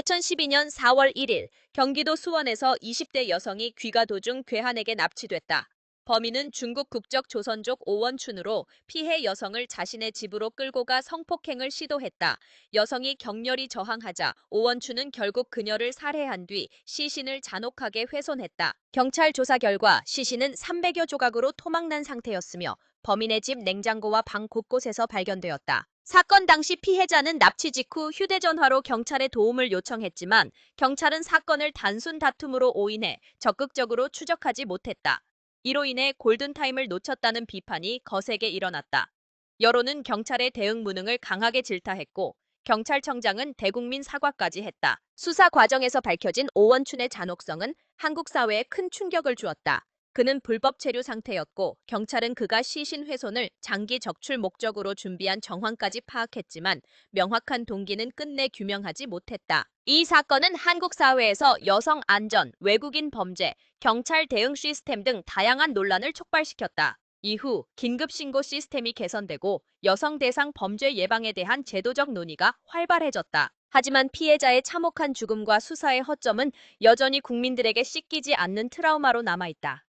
2012년 4월 1일 경기도 수원에서 20대 여성이 귀가 도중 괴한에게 납치됐다. 범인은 중국 국적 조선족 오원춘으로 피해 여성을 자신의 집으로 끌고 가 성폭행을 시도했다. 여성이 격렬히 저항하자 오원춘은 결국 그녀를 살해한 뒤 시신을 잔혹하게 훼손했다. 경찰 조사 결과 시신은 300여 조각으로 토막난 상태였으며 범인의 집 냉장고와 방 곳곳에서 발견되었다. 사건 당시 피해자는 납치 직후 휴대전화로 경찰에 도움을 요청했지만 경찰은 사건을 단순 다툼으로 오인해 적극적으로 추적하지 못했다. 이로 인해 골든타임을 놓쳤다는 비판이 거세게 일어났다. 여론은 경찰의 대응 무능을 강하게 질타했고 경찰청장은 대국민 사과까지 했다. 수사 과정에서 밝혀진 오원춘의 잔혹성은 한국 사회에 큰 충격을 주었다. 그는 불법 체류 상태였고 경찰은 그가 시신 훼손을 장기 적출 목적으로 준비한 정황까지 파악했지만 명확한 동기는 끝내 규명하지 못했다. 이 사건은 한국 사회에서 여성 안전, 외국인 범죄, 경찰 대응 시스템 등 다양한 논란을 촉발시켰다. 이후 긴급 신고 시스템이 개선되고 여성 대상 범죄 예방에 대한 제도적 논의가 활발해졌다. 하지만 피해자의 참혹한 죽음과 수사의 허점은 여전히 국민들에게 씻기지 않는 트라우마로 남아있다.